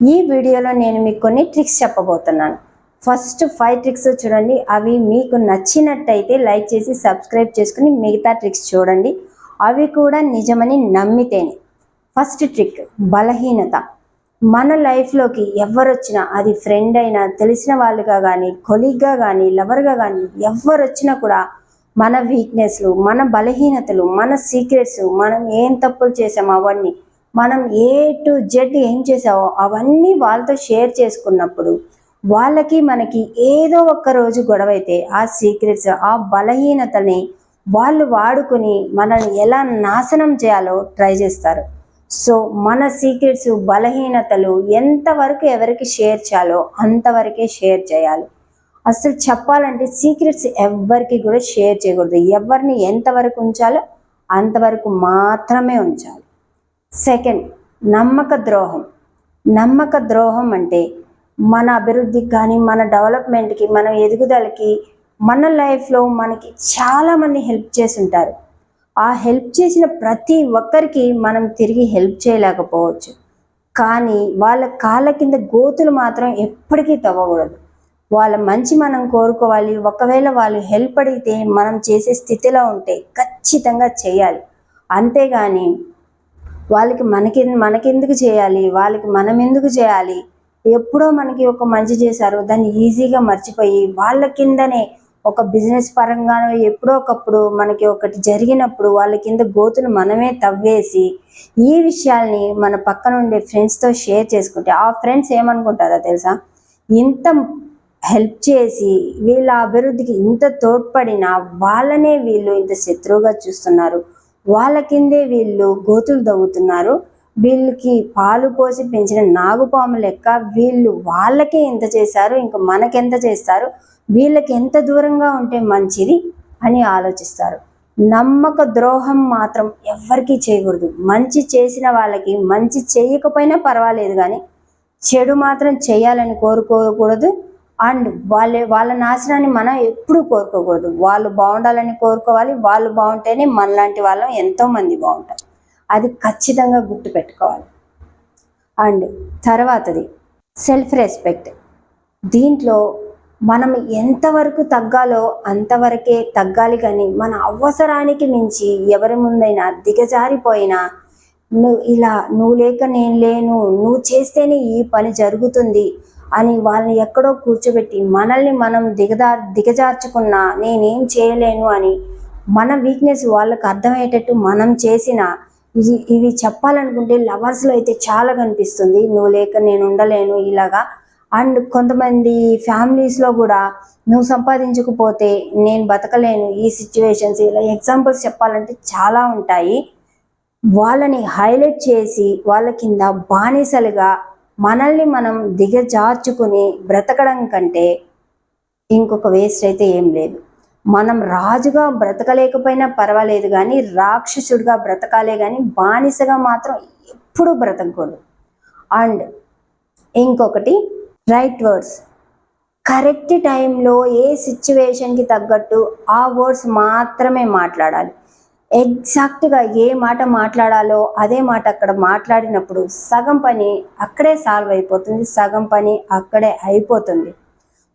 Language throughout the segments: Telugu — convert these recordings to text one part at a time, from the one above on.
ఈ వీడియోలో నేను మీకు కొన్ని ట్రిక్స్ చెప్పబోతున్నాను. ఫస్ట్ ఫైవ్ ట్రిక్స్ చూడండి. అవి మీకు నచ్చినట్టయితే లైక్ చేసి సబ్స్క్రైబ్ చేసుకుని మిగతా ట్రిక్స్ చూడండి. అవి కూడా నిజమని నమ్మితేనే. ఫస్ట్ ట్రిక్ బలహీనత. మన లైఫ్లోకి ఎవరొచ్చినా అది ఫ్రెండ్ అయినా తెలిసిన వాళ్ళుగా కానీ కొలీగ్గా కానీ లవర్గా కానీ ఎవరొచ్చినా కూడా మన వీక్నెస్లు మన బలహీనతలు మన సీక్రెట్స్ మనం ఏం తప్పులు చేసామో అవన్నీ మనం ఏ టు జెడ్ ఏం చేసావో అవన్నీ వాళ్ళతో షేర్ చేసుకున్నప్పుడు వాళ్ళకి మనకి ఏదో ఒక్క రోజు గొడవ అయితే ఆ సీక్రెట్స్ ఆ బలహీనతని వాళ్ళు వాడుకుని మనల్ని ఎలా నాశనం చేయాలో ట్రై చేస్తారు. సో మన సీక్రెట్స్ బలహీనతలు ఎంతవరకు ఎవరికి షేర్ చేయాలో అంతవరకే షేర్ చేయాలి. అసలు చెప్పాలంటే సీక్రెట్స్ ఎవ్వరికి కూడా షేర్ చేయకూడదు. ఎవరిని ఎంతవరకు ఉంచాలో అంతవరకు మాత్రమే ఉంచాలి. సెకండ్ నమ్మక ద్రోహం. నమ్మక ద్రోహం అంటే మన అభివృద్ధికి కానీ మన డెవలప్మెంట్కి మన ఎదుగుదలకి మన లైఫ్లో మనకి చాలామంది హెల్ప్ చేసి ఉంటారు ఆ హెల్ప్ చేసిన ప్రతి ఒక్కరికి మనం తిరిగి హెల్ప్ చేయలేకపోవచ్చు. కానీ వాళ్ళ కాళ్ళ కింద గోతులు మాత్రం ఎప్పటికీ తవ్వకూడదు. వాళ్ళ మంచి మనం కోరుకోవాలి. ఒకవేళ వాళ్ళు హెల్ప్ అడిగితే మనం చేసే స్థితిలో ఉంటే ఖచ్చితంగా చేయాలి. అంతేగాని వాళ్ళకి మనకి మనకెందుకు చేయాలి? వాళ్ళకి మనం ఎందుకు చేయాలి? ఎప్పుడో మనకి ఒక మంచి చేశారు దాన్ని ఈజీగా మర్చిపోయి వాళ్ళ కిందనే ఒక బిజినెస్ పరంగానో ఎప్పుడో ఒకప్పుడు మనకి ఒకటి జరిగినప్పుడు వాళ్ళ కింద గోతులు మనమే తవ్వేసి ఈ విషయాల్ని మన పక్కన ఉండే ఫ్రెండ్స్తో షేర్ చేసుకుంటే ఆ ఫ్రెండ్స్ ఏమనుకుంటారో తెలుసా? ఇంత హెల్ప్ చేసి వీళ్ళ అభివృద్ధికి ఇంత తోడ్పడిన వాళ్ళనే వీళ్ళు ఇంత శత్రువుగా చూస్తున్నారు. వాళ్ళ కిందే వీళ్ళు గోతులు దవ్వుతున్నారు. వీళ్ళకి పాలు పోసి పెంచిన నాగుపాము లెక్క వీళ్ళు వాళ్ళకే ఎంత చేశారు ఇంకా మనకెంత చేస్తారు వీళ్ళకి ఎంత దూరంగా ఉంటే మంచిది అని ఆలోచిస్తారు. నమ్మక ద్రోహం మాత్రం ఎవ్వరికీ చేయకూడదు. మంచి చేసిన వాళ్ళకి మంచి చేయకపోయినా పర్వాలేదు కానీ చెడు మాత్రం చేయాలని కోరుకోకూడదు. అండ్ వాళ్ళ వాళ్ళ నాశనాన్ని మనం ఎప్పుడూ కోరుకోకూడదు. వాళ్ళు బాగుండాలని కోరుకోవాలి. వాళ్ళు బాగుంటేనే మనలాంటి వాళ్ళం ఎంతోమంది బాగుంటారు. అది ఖచ్చితంగా గుర్తుపెట్టుకోవాలి అండ్ తర్వాతది సెల్ఫ్ రెస్పెక్ట్. దీంట్లో మనం ఎంతవరకు తగ్గాలో అంతవరకే తగ్గాలి కానీ మన అవసరానికి మించి ఎవరి ముందైనా దిగజారిపోయినా నువ్వు ఇలా నువ్వు లేక నేను లేను నువ్వు చేస్తేనే ఈ పని జరుగుతుంది అని వాళ్ళని ఎక్కడో కూర్చోబెట్టి మనల్ని మనం దిగదా దిగజార్చుకున్నా నేనేం చేయలేను అని మన వీక్నెస్ వాళ్ళకి అర్థమయ్యేటట్టు మనం చేసిన ఇది ఇవి చెప్పాలనుకుంటే లవర్స్లో అయితే చాలా కనిపిస్తుంది. నువ్వు లేక నేను ఉండలేను ఇలాగా. అండ్ కొంతమంది ఫ్యామిలీస్లో కూడా నువ్వు సంపాదించకపోతే నేను బతకలేను ఈ సిచ్యువేషన్స్ ఇలా ఎగ్జాంపుల్స్ చెప్పాలంటే చాలా ఉంటాయి. వాళ్ళని హైలైట్ చేసి వాళ్ళ కింద బానిసలుగా మనల్ని మనం దిగజార్చుకుని బ్రతకడం కంటే ఇంకొక వేస్ట్ అయితే ఏం లేదు. మనం రాజుగా బ్రతకలేకపోయినా పర్వాలేదు కానీ రాక్షసుడిగా బ్రతకాలే కానీ బానిసగా మాత్రం ఎప్పుడూ బ్రతకూడదు అండ్ ఇంకొకటి రైట్ వర్డ్స్ కరెక్ట్ టైంలో ఏ సిచ్యువేషన్కి తగ్గట్టు ఆ వర్డ్స్ మాత్రమే మాట్లాడాలి. ఎగ్జాక్ట్గా ఏ మాట మాట్లాడాలో అదే మాట అక్కడ మాట్లాడినప్పుడు సగం పని అక్కడే సాల్వ్ అయిపోతుంది సగం పని అక్కడే అయిపోతుంది.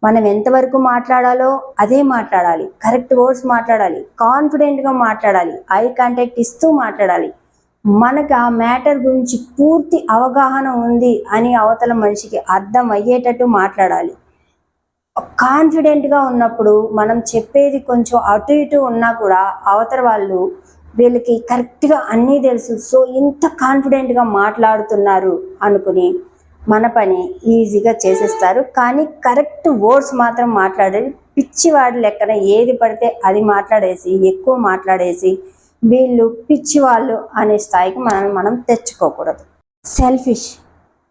మనం ఎంతవరకు మాట్లాడాలో అదే మాట్లాడాలి కరెక్ట్ వర్డ్స్ మాట్లాడాలి కాన్ఫిడెంట్గా మాట్లాడాలి ఐ కాంటాక్ట్ ఇస్తూ మాట్లాడాలి. మనకు ఆ మ్యాటర్ గురించి పూర్తి అవగాహన ఉంది అని అవతల మనిషికి అర్థం అయ్యేటట్టు మాట్లాడాలి. కాన్ఫిడెంట్గా ఉన్నప్పుడు మనం చెప్పేది కొంచెం అటు ఇటు ఉన్నా కూడా అవతల వాళ్ళు వీళ్ళకి కరెక్ట్గా అన్నీ తెలుసు. సో ఇంత కాన్ఫిడెంట్గా మాట్లాడుతున్నారు అనుకుని మన పని ఈజీగా చేసేస్తారు. కానీ కరెక్ట్ వర్డ్స్ మాత్రం మాట్లాడేది పిచ్చివాడి లెక్కన ఏది పడితే అది మాట్లాడేసి ఎక్కువ మాట్లాడేసి వీళ్ళు పిచ్చివాళ్ళు అనే స్థాయికి మనం మనం తెచ్చుకోకూడదు. సెల్ఫిష్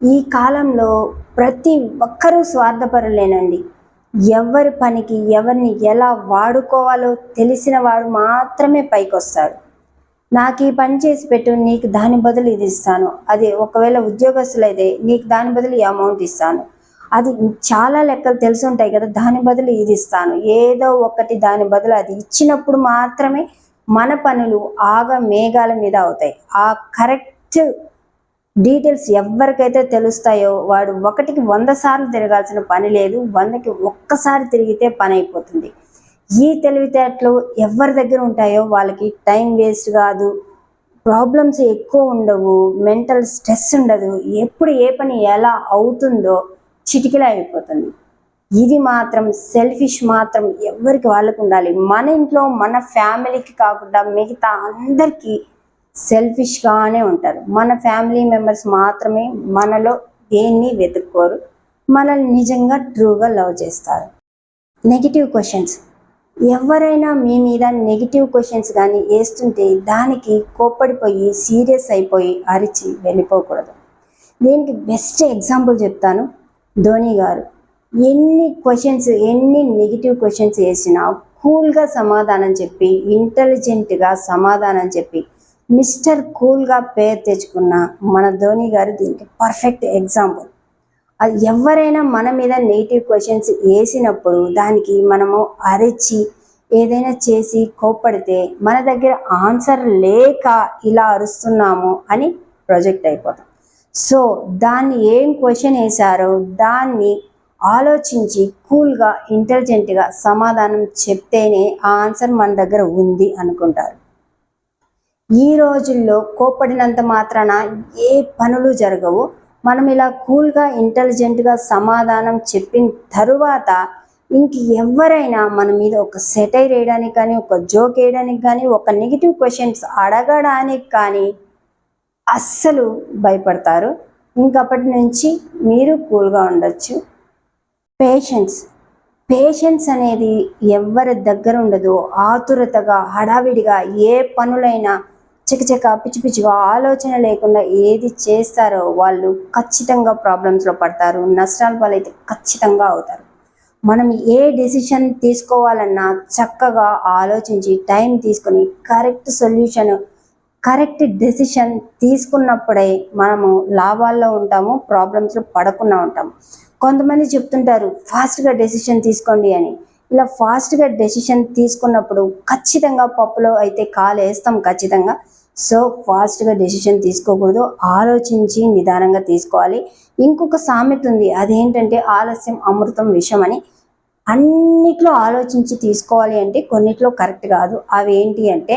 ఈ కాలంలో ప్రతి ఒక్కరూ స్వార్థపరులేనండి. ఎవరి పనికి ఎవరిని ఎలా వాడుకోవాలో తెలిసిన వాడు మాత్రమే పైకొస్తాడు. నాకు ఈ పని చేసి పెట్టు నీకు దాని బదులు ఇది ఇస్తాను. అది ఒకవేళ ఉద్యోగస్తులైతే నీకు దాని బదులు ఈ అమౌంట్ ఇస్తాను. అది చాలా లెక్కలు తెలిసి ఉంటాయి కదా దాని బదులు ఇది ఇస్తాను. ఏదో ఒకటి దాని బదులు అది ఇచ్చినప్పుడు మాత్రమే మన పనులు ఆగ మేఘాల మీద అవుతాయి. ఆ కరెక్ట్ డీటెయిల్స్ ఎవరికైతే తెలుస్తాయో వాడు ఒకటికి వంద సార్లు తిరగాల్సిన పని లేదు వందకి ఒక్కసారి తిరిగితే పని అయిపోతుంది. ఈ తెలివితేటలు ఎవరి దగ్గర ఉంటాయో వాళ్ళకి టైం వేస్ట్ కాదు. ప్రాబ్లమ్స్ ఎక్కువ ఉండవు మెంటల్ స్ట్రెస్ ఉండదు. ఎప్పుడు ఏ పని ఎలా అవుతుందో చిటికిలా అయిపోతుంది. ఇది మాత్రం సెల్ఫిష్ మాత్రం ఎవరికి వాళ్ళకు ఉండాలి. మన ఇంట్లో మన ఫ్యామిలీకి కాకుండా మిగతా అందరికీ సెల్ఫిష్గానే ఉంటారు. మన ఫ్యామిలీ మెంబర్స్ మాత్రమే మనలో దేన్ని వెతుక్కోరు మనల్ని నిజంగా ట్రూగా లవ్ చేస్తారు. Negative questions. ఎవరైనా మీ మీద నెగిటివ్ క్వశ్చన్స్ కానీ వేస్తుంటే దానికి కోప్పడిపోయి సీరియస్ అయిపోయి అరిచి వెళ్ళిపోకూడదు. దీనికి బెస్ట్ ఎగ్జాంపుల్ చెప్తాను. ధోని గారు. ఎన్ని క్వశ్చన్స్ ఎన్ని నెగిటివ్ క్వశ్చన్స్ వేసినా కూల్గా సమాధానం చెప్పి ఇంటెలిజెంట్గా సమాధానం చెప్పి మిస్టర్ కూల్గా పేరు తెచ్చుకున్న మన ధోని గారు దీనికి పర్ఫెక్ట్ ఎగ్జాంపుల్ అది ఎవరైనా మన మీద నెగిటివ్ క్వశ్చన్స్ వేసినప్పుడు దానికి మనము అరిచి ఏదైనా చేసి కోప్పడితే మన దగ్గర ఆన్సర్ లేక ఇలా అరుస్తున్నాము అని ప్రొజెక్ట్ అయిపోతాం. సో దాన్ని ఏం క్వశ్చన్ వేశారో దాన్ని ఆలోచించి కూల్గా ఇంటెలిజెంట్గా సమాధానం చెప్తేనే ఆ ఆన్సర్ మన దగ్గర ఉంది అనుకుంటారు. ఈ రోజుల్లో కోప్పడినంత మాత్రాన ఏ పనులు జరగవు. మనం ఇలా కూల్గా ఇంటెలిజెంట్గా సమాధానం చెప్పిన తరువాత ఇంక ఎవరైనా మన మీద ఒక సెటైర్ వేయడానికి కానీ ఒక జోక్ వేయడానికి కానీ ఒక నెగిటివ్ క్వశ్చన్స్ అడగడానికి కానీ అస్సలు భయపడతారు. ఇంకప్పటి నుంచి మీరు కూల్గా ఉండొచ్చు. పేషెన్స్ పేషెన్స్ అనేది ఎవరి దగ్గర ఉండదు. ఆతురతగా హడావిడిగా ఏ పనులైనా చికచిక పిచ్చి పిచ్చిగా ఆలోచన లేకుండా ఏది చేస్తారో వాళ్ళు ఖచ్చితంగా ప్రాబ్లమ్స్లో పడతారు నష్టాల పాలైతే ఖచ్చితంగా అవుతారు. మనం ఏ డెసిషన్ తీసుకోవాలన్నా చక్కగా ఆలోచించి టైం తీసుకొని కరెక్ట్ సొల్యూషన్ కరెక్ట్ డెసిషన్ తీసుకున్నప్పుడే మనము లాభాల్లో ఉంటాము ప్రాబ్లమ్స్లో పడకుండా ఉంటాము. కొంతమంది చెప్తుంటారు ఫాస్ట్గా డెసిషన్ తీసుకోండి అని. ఇలా ఫాస్ట్గా డెసిషన్ తీసుకున్నప్పుడు ఖచ్చితంగా పప్పులో అయితే కాలు వేస్తాం ఖచ్చితంగా. సో ఫాస్ట్గా డెసిషన్ తీసుకోకూడదు. ఆలోచించి నిదానంగా తీసుకోవాలి. ఇంకొక సామెత ఉంది. అదేంటంటే ఆలస్యం అమృతం విషం అని. అన్నిట్లో ఆలోచించి తీసుకోవాలి అంటే కొన్నిట్లో కరెక్ట్ కాదు. అవి ఏంటి అంటే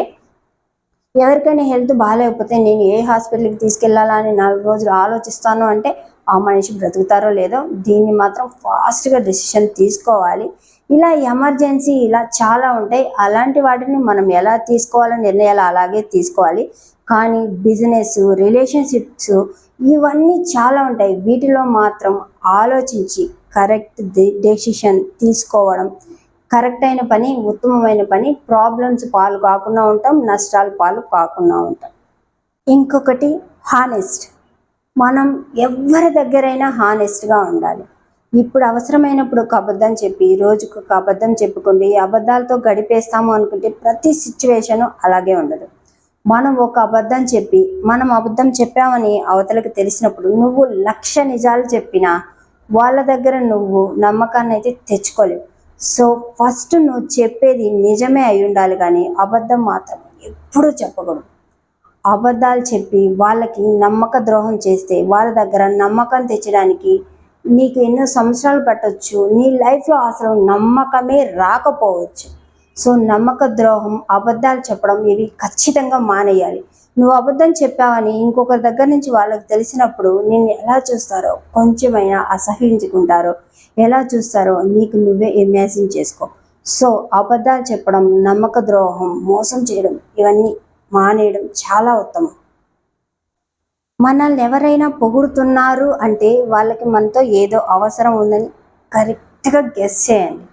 ఎవరికైనా హెల్త్ బాగాలేకపోతే నేను ఏ హాస్పిటల్కి తీసుకెళ్ళాలా అని నాలుగు రోజులు ఆలోచిస్తాను అంటే ఆ మనిషి బ్రతుకుతారో లేదో దీన్ని మాత్రం ఫాస్ట్గా డెసిషన్ తీసుకోవాలి. ఇలా ఎమర్జెన్సీ ఇలా చాలా ఉంటాయి. అలాంటి వాటిని మనం ఎలా తీసుకోవాలో నిర్ణయాలు అలాగే తీసుకోవాలి. కానీ బిజినెస్ రిలేషన్షిప్స్ ఇవన్నీ చాలా ఉంటాయి. వీటిలో మాత్రం ఆలోచించి కరెక్ట్ డెసిషన్ తీసుకోవడం కరెక్ట్ అయిన పని ఉత్తమమైన పని ప్రాబ్లమ్స్ పాలు కాకుండా ఉంటాం నష్టాలు పాలు కాకుండా ఉంటాం. ఇంకొకటి హానెస్ట్. మనం ఎవరి దగ్గరైనా హానెస్ట్గా ఉండాలి. ఇప్పుడు అవసరమైనప్పుడు ఒక అబద్ధం చెప్పి రోజుకు ఒక అబద్ధం చెప్పుకోండి అబద్ధాలతో గడిపేస్తాము అనుకుంటే ప్రతి సిచ్యువేషను అలాగే ఉండదు. మనం ఒక అబద్ధం చెప్పి మనం అబద్ధం చెప్పామని అవతలకు తెలిసినప్పుడు నువ్వు లక్ష నిజాలు చెప్పినా వాళ్ళ దగ్గర నువ్వు నమ్మకాన్ని అయితే తెచ్చుకోలేవు. సో ఫస్ట్ నువ్వు చెప్పేది నిజమే అయి ఉండాలి కానీ అబద్ధం మాత్రం ఎప్పుడూ చెప్పకూడదు. అబద్ధాలు చెప్పి వాళ్ళకి నమ్మక ద్రోహం చేస్తే వాళ్ళ దగ్గర నమ్మకం తెచ్చడానికి నీకు ఎన్నో సంవత్సరాలు పట్టవచ్చు నీ లైఫ్లో అసలు నమ్మకమే రాకపోవచ్చు. సో నమ్మక ద్రోహం అబద్ధాలు చెప్పడం ఇవి ఖచ్చితంగా మానేయాలి. నువ్వు అబద్ధం చెప్పావని ఇంకొకరి దగ్గర నుంచి వాళ్ళకి తెలిసినప్పుడు నిన్ను ఎలా చూస్తారో కొంచెమైనా అసహించుకుంటారో ఎలా చూస్తారో నీకు నువ్వే ఇమాజిన్ చేసుకో. సో అబద్ధాలు చెప్పడం నమ్మక ద్రోహం మోసం చేయడం ఇవన్నీ మానేయడం చాలా ఉత్తమం. మనల్ని ఎవరైనా పొగుడుతున్నారు అంటే వాళ్ళకి మనతో ఏదో అవసరం ఉందని కరెక్ట్గా గెస్ చేయండి.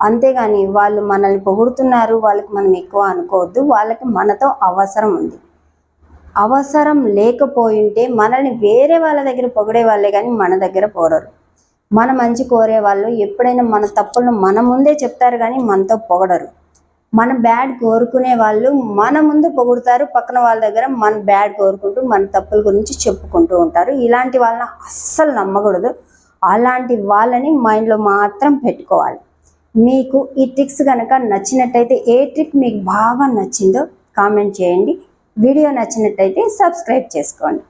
అంతేగాని వాళ్ళు మనల్ని పొగుడుతున్నారు వాళ్ళకి మనం ఎక్కువ అనుకోవద్దు వాళ్ళకి మనతో అవసరం ఉంది. అవసరం లేకపోయింటే మనల్ని వేరే వాళ్ళ దగ్గర పొగిడే వాళ్ళే కానీ మన దగ్గర పొగడరు. మన మంచి కోరే వాళ్ళు ఎప్పుడైనా మన తప్పులను మన ముందే చెప్తారు కానీ మనతో పొగడరు. మన బ్యాడ్ కోరుకునే వాళ్ళు మన ముందు పొగుడుతారు పక్కన వాళ్ళ దగ్గర మన బ్యాడ్ కోరుకుంటూ మన తప్పుల గురించి చెప్పుకుంటూ ఉంటారు. ఇలాంటి వాళ్ళని అస్సలు నమ్మకూడదు. అలాంటి వాళ్ళని మైండ్లో మాత్రం పెట్టుకోవాలి. మీకు ఈ ట్రిక్స్ కనుక నచ్చినట్టయితే ఏ ట్రిక్ మీకు బాగా నచ్చిందో కామెంట్ చేయండి. వీడియో నచ్చినట్టయితే సబ్స్క్రైబ్ చేసుకోండి.